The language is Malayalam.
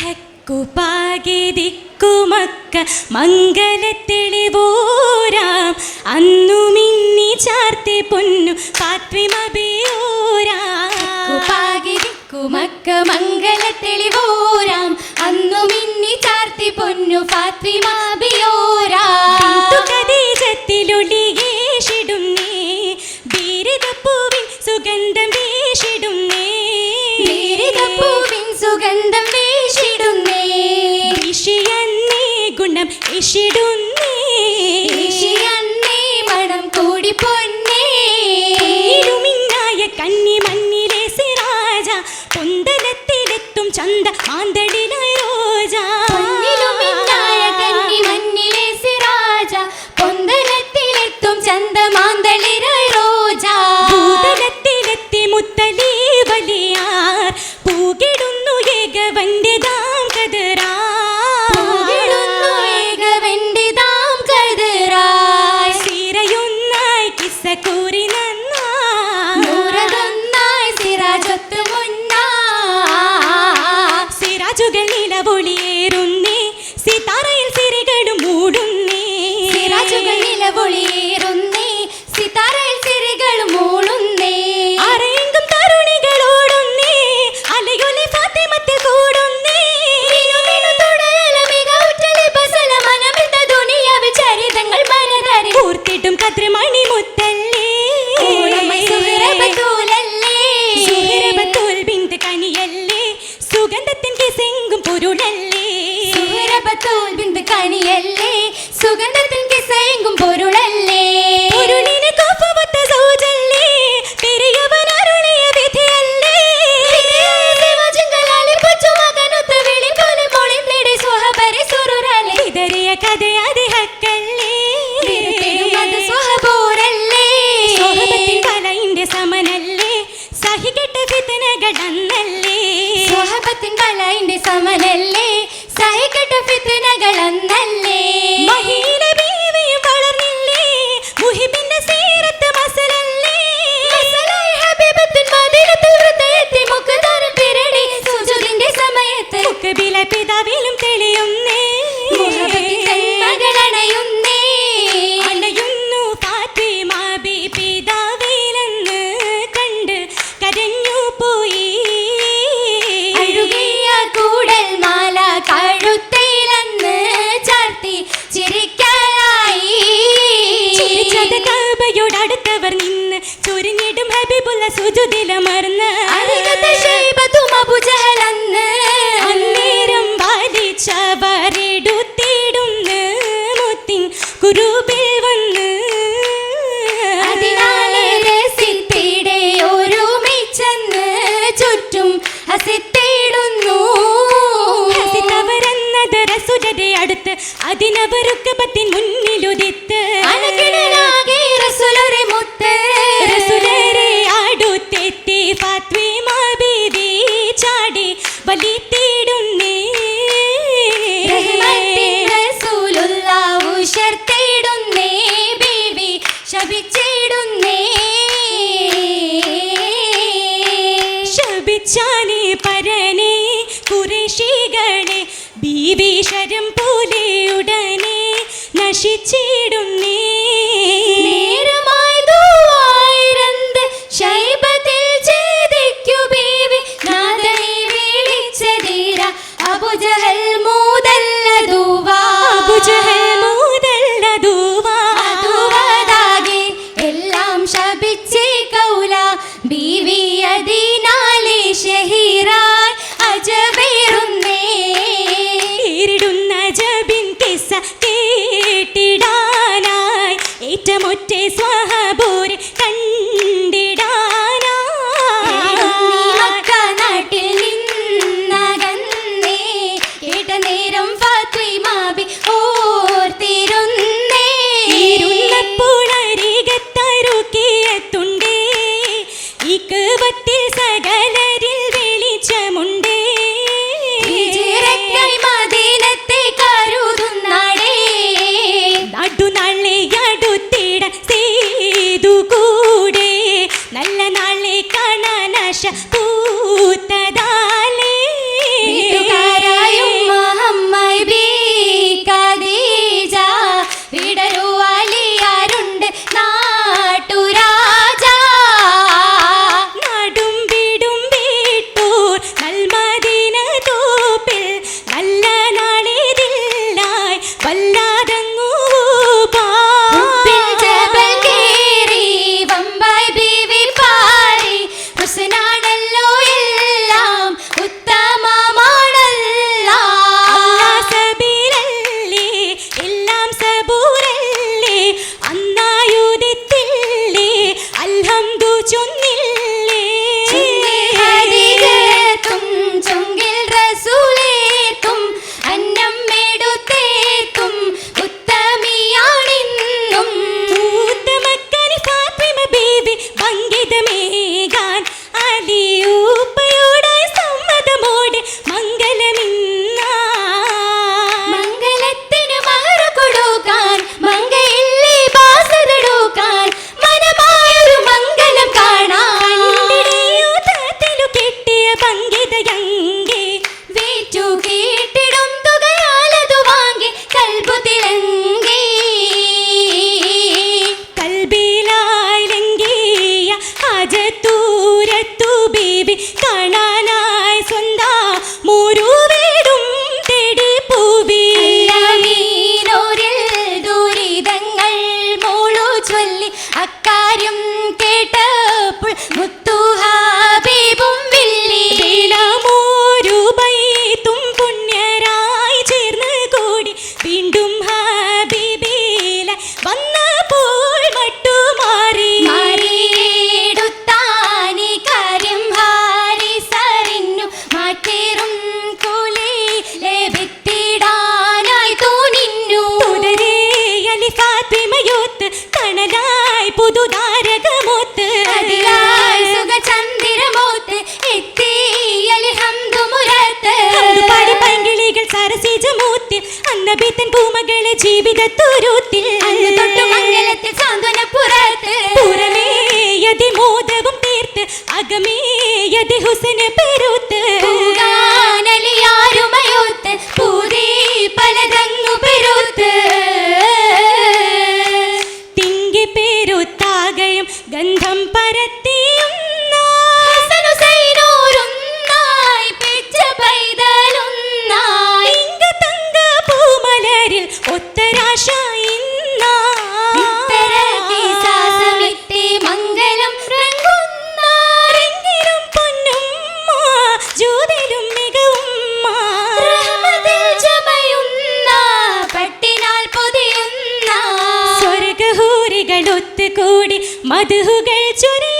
ഹക്കുപാകിരിക്കുമക്ക മംഗലത്തെളിവോരാം അന്നു മിന്നി ചാർത്തി പൊന്നു പാത്രിമബിയോരാകുമക്ക മംഗലത്തെളിവോരാം അന്നു മിന്നി ചാർത്തി പൊന്നു ഫാത്രിമബിയോരാം పురుషుడు ഒളിയ മുഹബത്തോൽ ബിന്ദു കനിയല്ലേ? സുഗന്ധത്തിൽ കിസയങ്കും പൊരുളല്ലേ? പൊരുളി കബറുക്കബത്തിൻ മുന്നിലുദിത്ത്. അലകിടലാകെ റസുലരെ ചാടി ബീവി ശപിച്ചിടുന്നേ. പോലെ ശേഷിച്ചിടുന്നേ ¡Hala! അക്കാര്യം കേട്ടപ്പോൾ തേജമൂത്തിൽ അന്നബീത്തൻ പൂമകളെ ജീവിതത്തുരൂത്തിൽ മോദവും തീർത്ത് അകമേയതി ഹുസന് പെരുത്ത്. ാരുമയോത്ത് തിങ്കി പെരുത്താകയും ഗന്ധം പരത്തി കൂടി മധുകൾ ചൊരി